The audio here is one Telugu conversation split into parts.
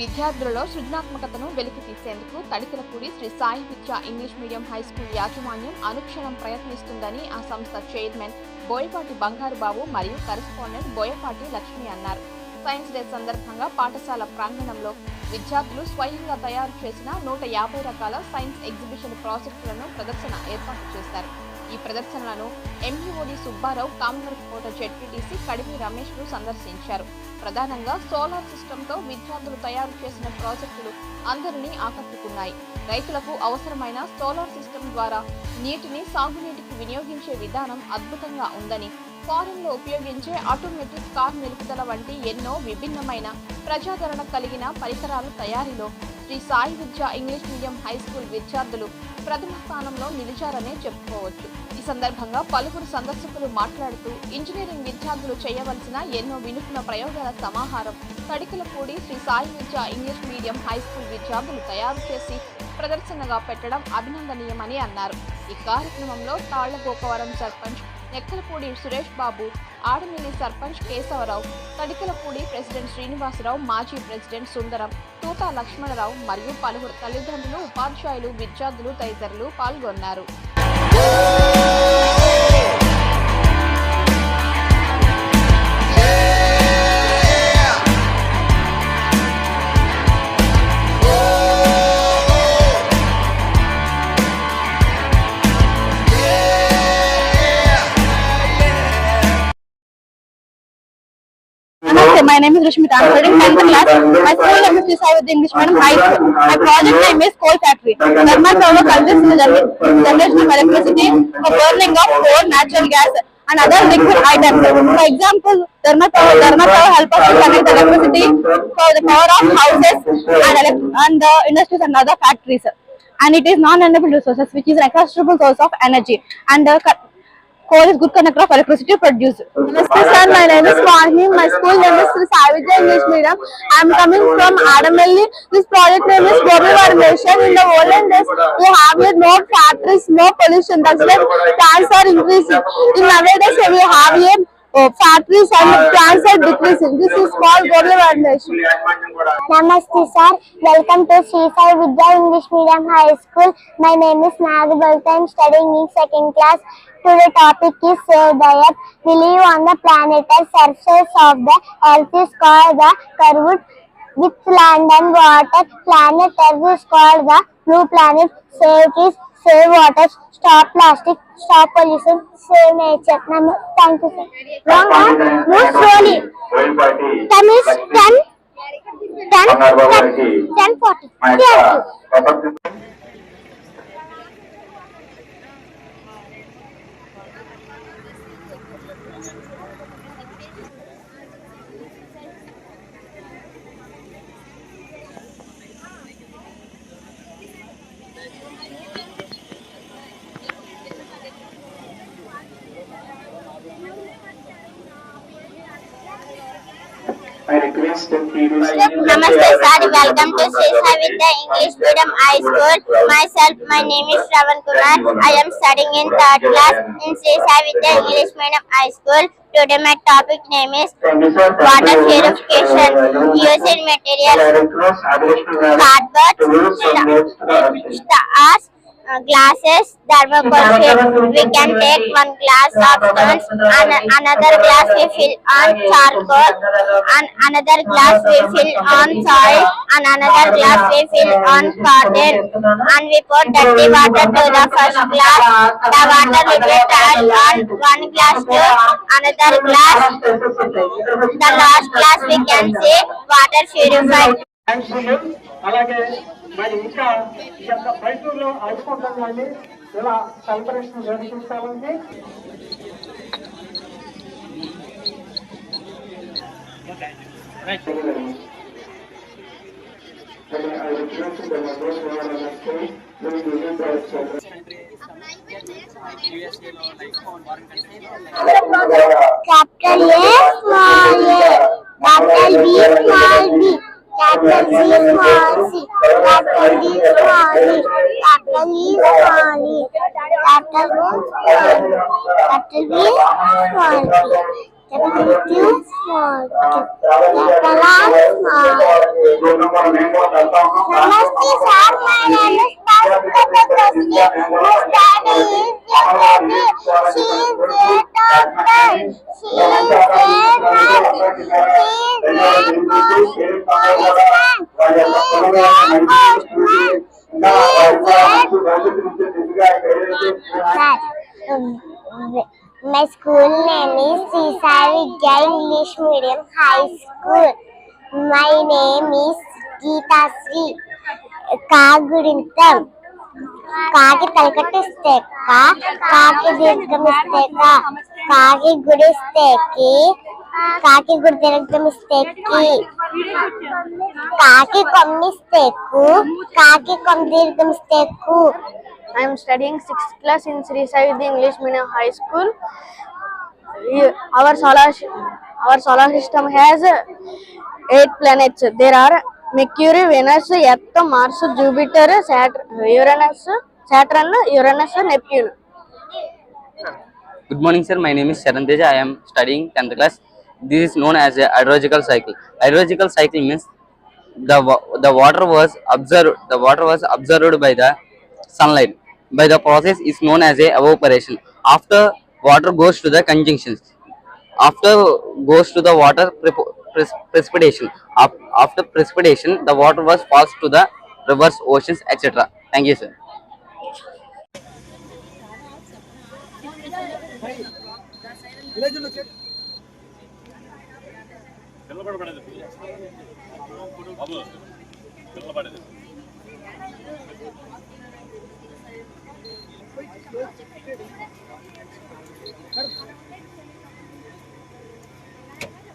విద్యార్థులలో సృజనాత్మకతను వెలికి తీసేందుకు Tadikalapudi Shri Sai Vidya English medium high school యాజమాన్యం అనుక్షణం ప్రయత్నిస్తుందని ఆ సంస్థ చైర్మన్ బోయపాటి బంగారుబాబు మరియు కరెస్పాండెంట్ బోయపాటి లక్ష్మి అన్నారు సైన్స్ డే సందర్భంగా పాఠశాల ప్రాంగణంలో విద్యార్థులు స్వయంగా తయారు చేసిన నూట యాభై రకాల సైన్స్ ఎగ్జిబిషన్ ప్రాజెక్టులను ప్రదర్శన ఏర్పాటు చేశారు ఈ ప్రదర్శనలను ఎంఈఓడి సుబ్బారావు కామన్వెల్త్ కోట జెడ్పీటీసీ కడిమి రమేష్లు సందర్శించారు ప్రధానంగా సోలార్ తో విద్యార్థులు తయారు చేసిన ప్రాజెక్టులు అందరినీ ఆకట్టుకున్నాయి రైతులకు అవసరమైన సోలార్ సిస్టమ్ ద్వారా నీటిని సాగునీటికి వినియోగించే విధానం అద్భుతంగా ఉందని ఫారెన్లో ఉపయోగించే ఆటోమేటిక్ కార్ నిలుపుదల వంటి ఎన్నో విభిన్నమైన ప్రజాదరణ కలిగిన పరికరాల తయారీలో Shri Sai Vidya English medium high school విద్యార్థులు ప్రథమ స్థానంలో నిలిచారనే చెప్పుకోవచ్చు ఈ సందర్భంగా పలువురు సందర్శకులు మాట్లాడుతూ ఇంజనీరింగ్ విద్యార్థులు చేయవలసిన ఎన్నో వినూత్న ప్రయోగాల సమాహారం Tadikalapudi Shri Sai Vidya English medium high school విద్యార్థులు తయారు చేసి ప్రదర్శనగా పెట్టడం అభినందనీయమని అన్నారు ఈ కార్యక్రమంలో తాళ్ల గోపవరం సర్పంచ్ నెక్కలపూడి సురేష్ బాబు ఆడమిని సర్పంచ్ కేశవరావు తడికలపూడి ప్రెసిడెంట్ శ్రీనివాసరావు మాజీ ప్రెసిడెంట్ సుందరం తూతా లక్ష్మణరావు మరియు పలువురు తల్లిదండ్రులు ఉపాధ్యాయులు విద్యార్థులు తదితరులు పాల్గొన్నారు my name is Rushmita. I'm holding 10th class. My school name is Visa with English Madam High School. My project name is Coal Factory. Thermal power consists in the generation of electricity for burning of coal, natural gas and other liquid items. For example, thermal power, thermal power helps us to connect electricity for the power of houses and, and the industries and other factories. And it is non-renewable resources which is an exhaustible source of energy. And the coal is good conductor of electricity produced. Namaste Sir, my name is Mahim. My school name is Sri English Medium. I am coming from Adamelli. This project name is Global Warmation. In the olden days, we have here no factories, no pollution. That's why plants are increasing. In nowadays, we have here oh, factories and plants are decreasing. This is called global Varmation. Namaste sir. Welcome to C5 Vidya English Medium High School. My name is Nagabalta. I am studying in second class. the topic is said uh, that we live on the planetary surface of the earth is called the curved with land and water. Planet Earth is called the blue planet. Save trees, save water, stop plastic, stop pollution, save nature. Nam thank you sir. Wrong one. Move slowly. Time is 10. 10. 10. 10. 40. Thank you. Namaste sir, welcome to Sri Savita English Medium High School. Myself, my name is Shravan Kumar. I am studying in third class in Sri Savita English Medium High School. Today my topic name is water purification, using materials, cardboard, stars, uh, glasses, thermocol shape. We can take one glass of stones and another glass we fill on charcoal and another glass we fill on soil and another glass we fill on cotton and we put dirty water to the first glass. The water will be turned on one glass to another glass. The last glass we can see water purified. Thanks to you. అలాగే మరి ఇంకా ఈ యొక్క పల్లెటూరులో అనుకుంటాం కానీ ఇలా సెలబ్రేషన్ నిర్వహించాలంటే Capital A small a, capital B small b, capital C small c. బట్టలు తీసుకోవాలి బట్టలు తీసుకోవాలి బట్టలు బట్టలు తీసుకోవాలి నమస్తే సార్ మా name is name is Geethasri కాగుడింత కాకి తలకట్టిస్తే కాకి దీర్ఘమిస్తే కాకి గుడిస్తేకి కాకి గుడి దీర్ఘమిస్తేకి కాకి కొమ్మిస్తేకు కాకి కొమ్మ దీర్ఘమిస్తేకు I am studying 6th class in Sri Sai the English Medium High School. Our solar our solar system has 8 planets. There are Mercury, Venus, Earth, Mars, Jupiter, Saturn, Uranus, Neptune. Good morning, sir. My name is Sharan Teja. I am studying 10th class. This is known as a hydrological cycle. Hydrological cycle means the water was absorbed by the sunlight. By the process is known as a evaporation. After water goes to the conjunctions. After goes to the water precipitation. After precipitation, the water was passed to the rivers, oceans, etc. Thank you, sir.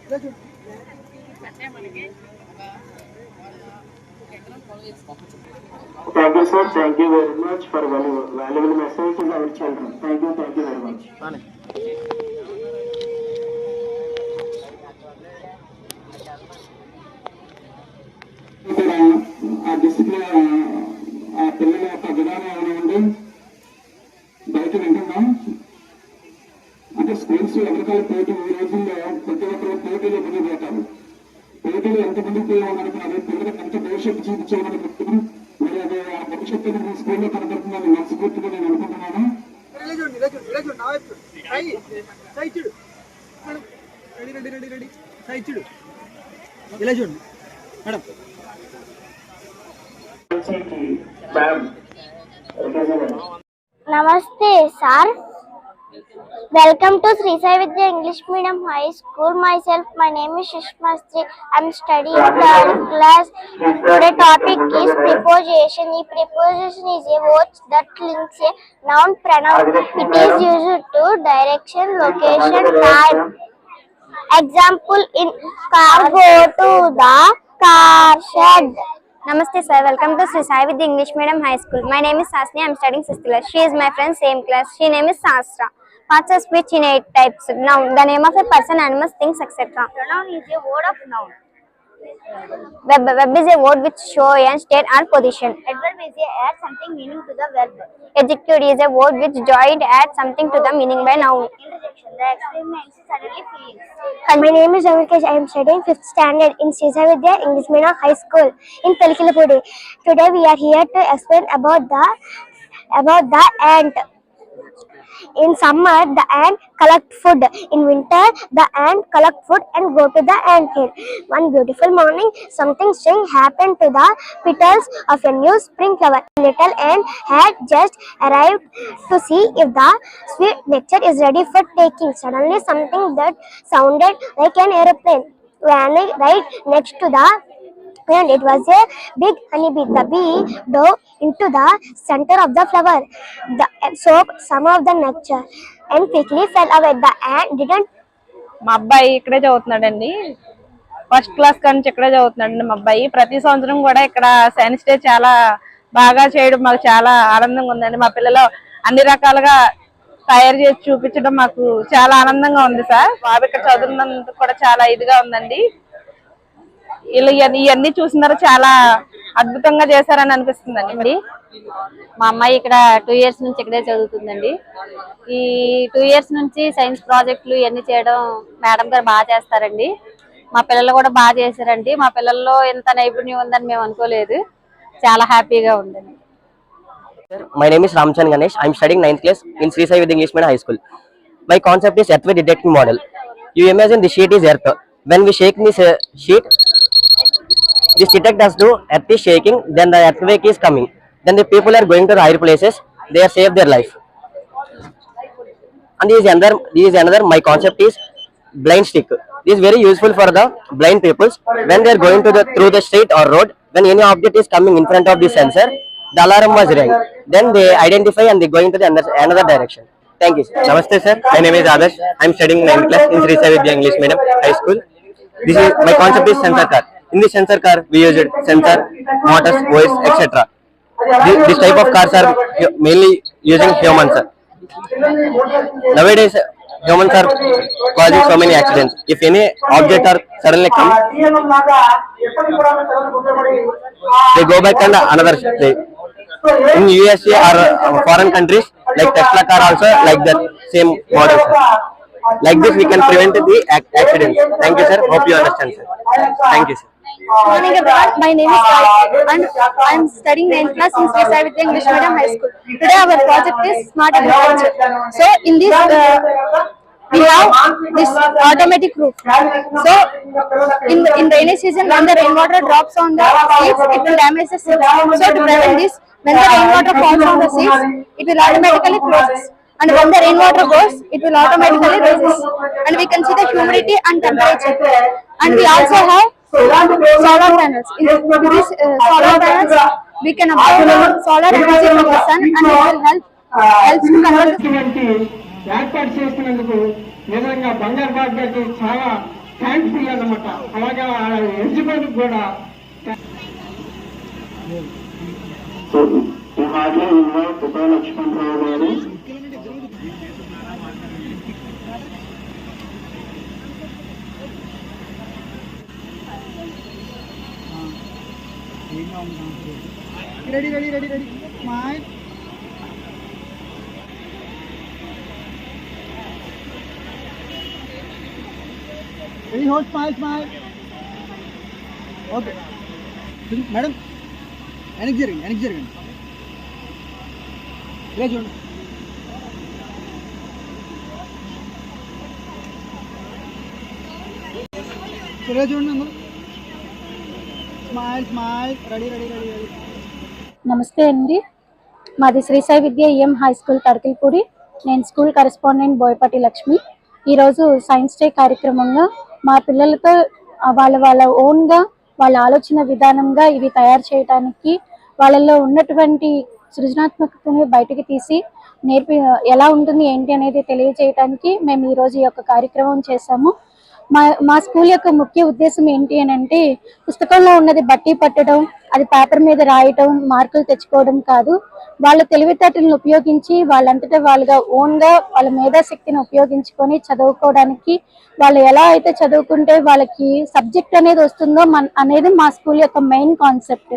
Thank you. Thank you, sir. Thank you very much for valuable, valuable message to our children. Thank you, thank you very much. స్కూల్లో కనుక అదే పిల్లలకు ఎంత భవిష్యత్తు చూపించాలనుకుంటున్నాను మరి అదే ఆ భవిష్యత్తుని మీ స్కూల్లో కనబడుతుందని మనస్ఫూర్తిగా నేను అనుకుంటున్నాను ఇలా చూడండి Welcome to Sri Sai Vidya English Medium High School. Myself, my name is Shishma Sri. I'm studying third class. The topic is preposition. The preposition is a word that links a noun pronoun. It is used to direction, location, time. Example in car go to the car shed. నమస్తే sir welcome to Sri Sai Vidya English medium high school my name is Sasni I'm studying sixth class she is my friend same class she name is Sasra Parts of speech in eight types. Noun, the name of a person, animal things, etc. Pronoun is a word of noun. Verb, verb is a word which show and state or position. Adverb is a add something meaning to the verb. Adjective is a word which joined add something to the meaning by noun. Interjection. The extreme is suddenly feeling. My name is Ramikesh. I am studying fifth standard in Srija Vidya English Medium High School in Palikilapudi. Today we are here to explain about the about the ant. In summer, the ant collect food. In winter, the ant collect food and go to the ant hill. One beautiful morning, something strange happened to the petals of a new spring flower. A little ant had just arrived to see if the sweet nectar is ready for taking. Suddenly, something that sounded like an aeroplane landed right next to the and it was a big honeybee. The bee dove into the center of the flower. The soap some of the nectar and quickly fell away. The ant didn't. మా అబ్బాయి ఇక్కడే చదువుతున్నాడండి ఫస్ట్ క్లాస్ కానీ ఇక్కడే చదువుతున్నాడండి మా అబ్బాయి ప్రతి సంవత్సరం కూడా ఇక్కడ సైన్స్ డే చాలా బాగా చేయడం మాకు చాలా ఆనందంగా ఉందండి మా పిల్లలు అన్ని రకాలుగా తయారు చేసి చూపించడం మాకు చాలా ఆనందంగా ఉంది సార్ బాబు ఇక్కడ చదువుతున్నందుకు కూడా చాలా ఇదిగా ఉందండి ఇలా ఇవన్నీ చూసినారు చాలా అద్భుతంగా చేశారని అనిపిస్తుందండి మరి మా అమ్మాయి ఇక్కడ టూ ఇయర్స్ నుంచి ఇక్కడే చదువుతుందండి ఈ టూ ఇయర్స్ నుంచి సైన్స్ ప్రాజెక్టులు ఇవన్నీ చేయడం మేడం గారు బాగా చేస్తారండి మా పిల్లలు కూడా బాగా చేశారండి మా పిల్లల్లో ఇంత నైపుణ్యం ఉందని మేము అనుకోలేదు చాలా హ్యాపీగా ఉందండి my name is Ramchand Ganesh I'm studying ninth class in Sri Sai Vidya English medium high school my concept is earth with detecting model you imagine the sheet is earth when we shake me sheet This detect does do earth is shaking, then the earthquake is coming. Then the people are going to higher places, they are save their life. And this is another, this is another, my concept is blind stick. This is very useful for the blind people when they are going to the through the street or road. When any object is coming in front of the sensor, the alarm was ring. Then they identify and they go into the another direction. Thank you. Sir. Namaste, sir. My name is Adesh. I am studying 9th class in Sri Savidya English Medium High School. This is my concept is sensor car. In this sensor car, we used sensor, motors, voice, etc. This, this type of cars are mainly using humans. Nowadays, humans are causing so many accidents. If any object are suddenly come, they go back and another they, in USA or foreign countries like Tesla car also like that same model. Like this we can prevent the accidents. Thank you sir. Hope you understand sir. Thank you sir. Good Morning everyone, my name is Sai and I am studying 9th class in Sri Sai Vidya English Medium High School. Today our project is Smart Agriculture. So in this uh, we have this automatic roof. So in the, in rainy season when the rainwater drops on the seeds, it will damage the seeds. So to prevent this, when the rainwater falls on the seeds, it will automatically close. And when the rainwater goes, it will automatically rises. And we can see the humidity and temperature. And we also have solar panels. In this uh, solar panels, we can apply solar energy from the sun and it will help helps to convert. ఏర్పాటు చేసినందుకు నిజంగా బంగారు బాగ్కి చాలా థ్యాంక్ఫుల్ అనమాట అలాగే ఎలిజిబుల్ కూడా సో ఈ హార్లో ఉన్న తుపాలక్ష్మణరావు గారు ready ready ready ready my ready hold smile smile okay madam వెనక్కి జరగండి వెనక్కి జరగండి ఇలా చూడండి ఇలా చూడండి అందరూ నమస్తే అండి మాది Srisai Vidya EM high school Kadakilpudi నేను స్కూల్ కరెస్పాండెంట్ బోయపాటి లక్ష్మి ఈరోజు సైన్స్ డే కార్యక్రమంగా మా పిల్లలతో వాళ్ళ వాళ్ళ ఓన్గా వాళ్ళ ఆలోచన విధానంగా ఇవి తయారు చేయడానికి వాళ్ళల్లో ఉన్నటువంటి సృజనాత్మకతని బయటకు తీసి నేర్పి ఎలా ఉంటుంది ఏంటి అనేది తెలియజేయడానికి మేము ఈరోజు ఈ యొక్క కార్యక్రమం చేశాము మా మా స్కూల్ యొక్క ముఖ్య ఉద్దేశం ఏంటి అని అంటే పుస్తకంలో ఉన్నది బట్టి పట్టడం అది పేపర్ మీద రాయటం మార్కులు తెచ్చుకోవడం కాదు వాళ్ళ తెలివితేటలను ఉపయోగించి వాళ్ళంతటా వాళ్ళుగా ఓన్గా వాళ్ళ మేధాశక్తిని ఉపయోగించుకొని చదువుకోవడానికి వాళ్ళు ఎలా అయితే చదువుకుంటే వాళ్ళకి సబ్జెక్ట్ అనేది వస్తుందో మన అనేది మా స్కూల్ యొక్క మెయిన్ కాన్సెప్ట్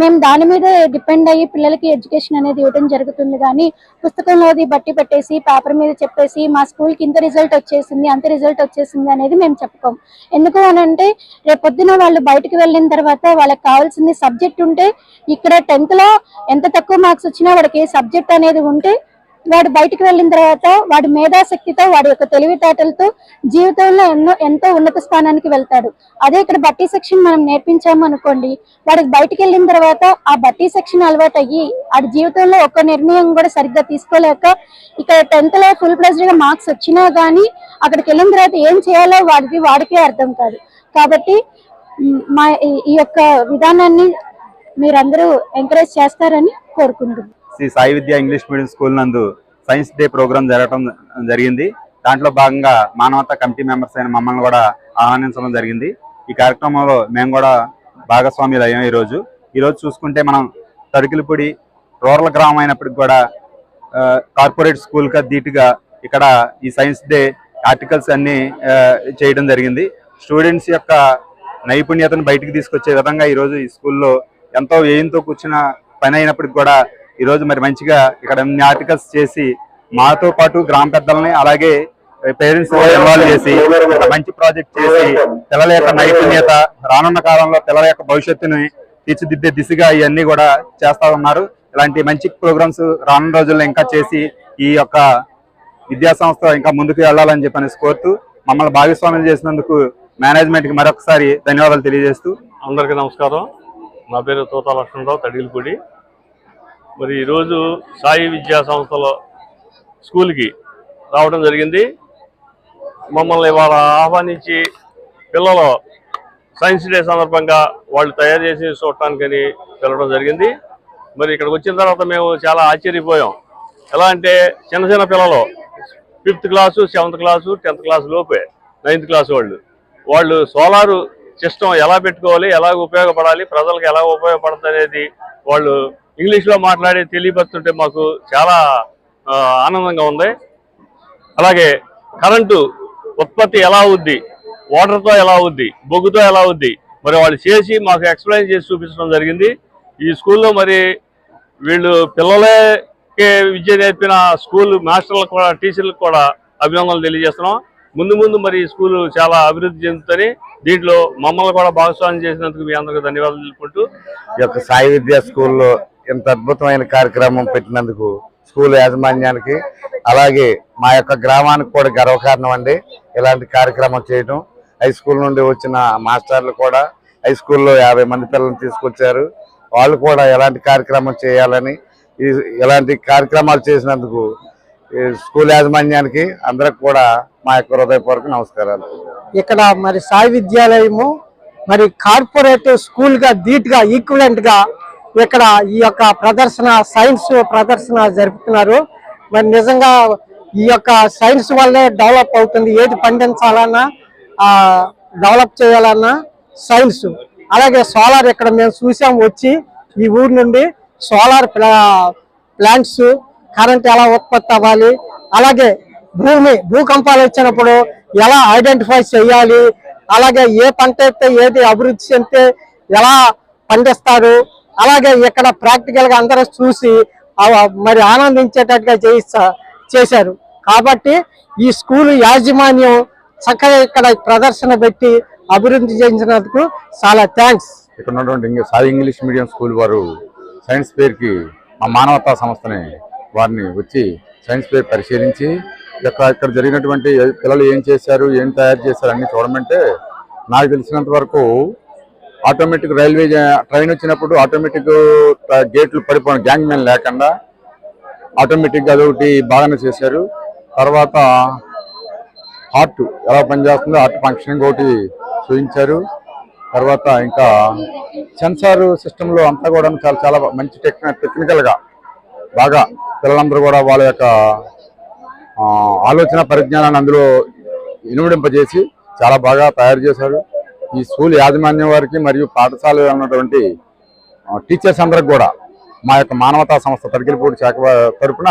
మేము దాని మీద డిపెండ్ అయ్యి పిల్లలకి ఎడ్యుకేషన్ అనేది ఇవ్వడం జరుగుతుంది కానీ పుస్తకంలో బట్టి పెట్టేసి పేపర్ మీద చెప్పేసి మా స్కూల్కి ఇంత రిజల్ట్ వచ్చేసింది అంత రిజల్ట్ వచ్చేసింది అనేది మేము చెప్పుకోం ఎందుకు రేపు రేపొద్దున వాళ్ళు బయటకు వెళ్ళిన తర్వాత వాళ్ళకి కావాల్సింది సబ్జెక్ట్ ఉంటే ఇక్కడ టెన్త్లో ఎంత తక్కువ మార్క్స్ వచ్చినా వాడికి సబ్జెక్ట్ అనేది ఉంటే వాడు బయటికి వెళ్ళిన తర్వాత వాడి మేధాశక్తితో వాడి యొక్క తెలివితేటలతో జీవితంలో ఎన్నో ఎంతో ఉన్నత స్థానానికి వెళ్తాడు అదే ఇక్కడ బట్టి సెక్షన్ మనం నేర్పించాము అనుకోండి వాడికి బయటకు వెళ్ళిన తర్వాత ఆ బట్టి సెక్షన్ అలవాటు అయ్యి వాడి జీవితంలో ఒక నిర్ణయం కూడా సరిగ్గా తీసుకోలేక ఇక్కడ టెన్త్ లో ఫుల్ ప్లస్ గా మార్క్స్ వచ్చినా గానీ అక్కడికి వెళ్ళిన తర్వాత ఏం చేయాలో వాడికి వాడికే అర్థం కాదు కాబట్టి మా ఈ యొక్క విధానాన్ని మీరందరూ ఎంకరేజ్ చేస్తారని కోరుకుంటున్నాం Sri Sai Vidya English medium school నందు సైన్స్ డే ప్రోగ్రాం జరగటం జరిగింది దాంట్లో భాగంగా మానవతా కమిటీ మెంబర్స్ అయిన మమ్మల్ని కూడా ఆహ్వానించడం జరిగింది ఈ కార్యక్రమంలో మేము కూడా భాగస్వామ్యులు అయ్యాం ఈరోజు ఈరోజు చూసుకుంటే మనం తడికిలపూడి రూరల్ గ్రామం అయినప్పటికి కూడా కార్పొరేట్ స్కూల్గా ధీటుగా ఇక్కడ ఈ సైన్స్ డే ఆర్టికల్స్ అన్నీ చేయడం జరిగింది స్టూడెంట్స్ యొక్క నైపుణ్యతను బయటికి తీసుకొచ్చే విధంగా ఈరోజు ఈ స్కూల్లో ఎంతో వ్యయంతో కూర్చున్న పని అయినప్పటికి కూడా ఈరోజు మరి మంచిగా ఇక్కడ ఆర్టికల్స్ చేసి మాతో పాటు గ్రామ పెద్దలని అలాగే పేరెంట్స్ ఇన్వాల్వ్ చేసి మంచి ప్రాజెక్ట్ చేసి పిల్లల యొక్క నైపుణ్యత రానున్న కాలంలో పిల్లల యొక్క భవిష్యత్తుని తీర్చిదిద్దే దిశగా ఇవన్నీ కూడా చేస్తా ఉన్నారు ఇలాంటి మంచి ప్రోగ్రామ్స్ రానున్న రోజుల్లో ఇంకా చేసి ఈ యొక్క విద్యాసంస్థ ఇంకా ముందుకు వెళ్ళాలని చెప్పని కోరుతూ మమ్మల్ని భాగస్వామ్యం చేసినందుకు మేనేజ్మెంట్ కి మరొకసారి ధన్యవాదాలు తెలియజేస్తూ అందరికీ నమస్కారం నా పేరు తోతా లక్ష్మణరావు తడిగిలిపూడి మరి ఈరోజు సాయి విద్యా సంస్థలో స్కూల్కి రావడం జరిగింది మమ్మల్ని ఇవాళ ఆహ్వానించి పిల్లలు సైన్స్ డే సందర్భంగా వాళ్ళు తయారు చేసి చూడటానికని వెళ్ళడం జరిగింది మరి ఇక్కడికి వచ్చిన తర్వాత మేము చాలా ఆశ్చర్యపోయాం ఎలా అంటే చిన్న చిన్న పిల్లలు fifth class seventh class tenth class లోపే నైన్త్ క్లాస్ వాళ్ళు వాళ్ళు సోలారు సిస్టమ్ ఎలా పెట్టుకోవాలి ఎలా ఉపయోగపడాలి ప్రజలకు ఎలా ఉపయోగపడుతుంది అనేది వాళ్ళు ఇంగ్లీష్లో మాట్లాడి తెలియపరుస్తుంటే మాకు చాలా ఆనందంగా ఉంది అలాగే కరెంటు ఉత్పత్తి ఎలా ఉంది వాటర్తో ఎలా ఉంది బొగ్గుతో ఎలా ఉంది మరి వాళ్ళు చేసి మాకు ఎక్స్ప్లెయిన్ చేసి చూపించడం జరిగింది ఈ స్కూల్లో మరి వీళ్ళు పిల్లలకే విద్య నేర్పిన స్కూల్ మాస్టర్లకు కూడా టీచర్లకు కూడా అభినందనలు తెలియజేస్తున్నాం ముందు ముందు మరి ఈ స్కూల్ చాలా అభివృద్ధి చెందుతుంది దీంట్లో మమ్మల్ని కూడా భాగస్వామ్యం చేసినందుకు మీ అందరికీ ధన్యవాదాలు తెలుపుకుంటూ ఈ యొక్క సాయి విద్యా స్కూల్లో ఇంత అద్భుతమైన కార్యక్రమం పెట్టినందుకు స్కూల్ యాజమాన్యానికి అలాగే మా యొక్క గ్రామానికి కూడా గర్వకారణం అండి ఇలాంటి కార్యక్రమం చేయడం హై స్కూల్ నుండి వచ్చిన మాస్టర్లు కూడా హై స్కూల్లో యాభై మంది పిల్లల్ని తీసుకొచ్చారు వాళ్ళు కూడా ఎలాంటి కార్యక్రమం చేయాలని ఇలాంటి కార్యక్రమాలు చేసినందుకు స్కూల్ యాజమాన్యానికి అందరికి కూడా మా యొక్క హృదయపూర్వక నమస్కారాలు ఇక్కడ మరి సాయి విద్యాలయము మరి కార్పొరేట్ స్కూల్గా దీట్గా ఈక్వలెంట్గా ఇక్కడ ఈ యొక్క ప్రదర్శన సైన్స్ ప్రదర్శన జరుపుతున్నారు మరి నిజంగా ఈ యొక్క సైన్స్ వల్లే డెవలప్ అవుతుంది ఏది పండించాలన్నా డెవలప్ చేయాలన్నా సైన్స్ అలాగే సోలార్ ఇక్కడ మేము చూసాం వచ్చి ఈ ఊరు నుండి సోలార్ ప్లాంట్స్ కరెంట్ ఎలా ఉత్పత్తి అవ్వాలి అలాగే భూమి భూకంపాలు వచ్చినప్పుడు ఎలా ఐడెంటిఫై చేయాలి అలాగే ఏ పంట అయితే ఏది అభివృద్ధి చెందితే ఎలా పండిస్తారు అలాగే ఇక్కడ ప్రాక్టికల్గా అందరూ చూసి మరి ఆనందించేటట్టుగా చేయిస్తా చేశారు కాబట్టి ఈ స్కూల్ యాజమాన్యం చక్కగా ఇక్కడ ప్రదర్శన పెట్టి అభివృద్ధి చేసినందుకు చాలా థ్యాంక్స్ ఇక్కడ ఉన్నటువంటి సాయి ఇంగ్లీష్ మీడియం స్కూల్ వారు సైన్స్ ఫేర్కి మా మానవతా సంస్థని వారిని వచ్చి సైన్స్ ఫేర్ పరిశీలించి ఇక్కడ జరిగినటువంటి పిల్లలు ఏం చేశారు ఏం తయారు చేశారు అన్ని చూడమంటే నాకు తెలిసినంత వరకు ఆటోమేటిక్ రైల్వే ట్రైన్ వచ్చినప్పుడు ఆటోమేటిక్ గేట్లు పడిపోయిన గ్యాంగ్ మ్యాన్ లేకుండా ఆటోమేటిక్గా అదొకటి బాగానే చేశారు తర్వాత హార్ట్ ఎలా పనిచేస్తుందో హార్ట్ ఫంక్షనింగ్ ఒకటి చూపించారు తర్వాత ఇంకా సెన్సార్ సిస్టంలో అంతా కూడా చాలా చాలా మంచి టెక్న టెక్నికల్గా బాగా పిల్లలందరూ కూడా వాళ్ళ యొక్క ఆలోచన పరిజ్ఞానాన్ని అందులో ఇనుమడింపజేసి చాలా బాగా తయారు చేశారు ఈ స్కూల్ యాజమాన్యం వారికి మరియు పాఠశాల ఉన్నటువంటి టీచర్స్ అందరికి కూడా మా యొక్క మానవతా సంస్థ తరికిలపూడి శాఖ తరఫున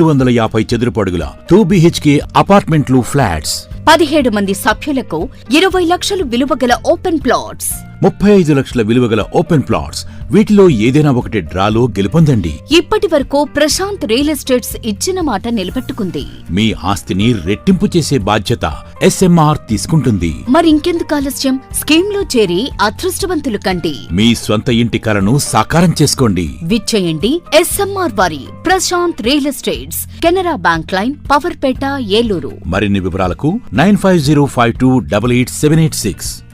రెండు వందల యాభై చదురపడుగుల టూ బిహెచ్కే అపార్ట్మెంట్లు ఫ్లాట్స్ పదిహేడు మంది సభ్యులకు ఇరవై లక్షలు గల ఓపెన్ ప్లాట్స్ ముప్పై ఐదు లక్షల విలువగల ఓపెన్ ప్లాట్స్ వీటిలో ఏదైనా ఒకటి డ్రాలో గెలుపొందండి ఇప్పటి వరకు ప్రశాంత్ రియల్ ఎస్టేట్స్ ఇచ్చిన మాట నిలబెట్టుకుంది మీ ఆస్తిని రెట్టింపు చేసే బాధ్యత ఎస్ఎంఆర్ తీసుకుంటుంది మరింకెందుకు ఆలస్యం స్కీమ్ లో చేరి అదృష్టవంతులు కండి మీ స్వంత ఇంటి కలను సాకారం చేసుకోండి విచ్చేయండి ఎస్ఎంఆర్ వారి Prashant real estates Canara bank line Powerpet Eluru మరిన్ని వివరాలకు 9505287876.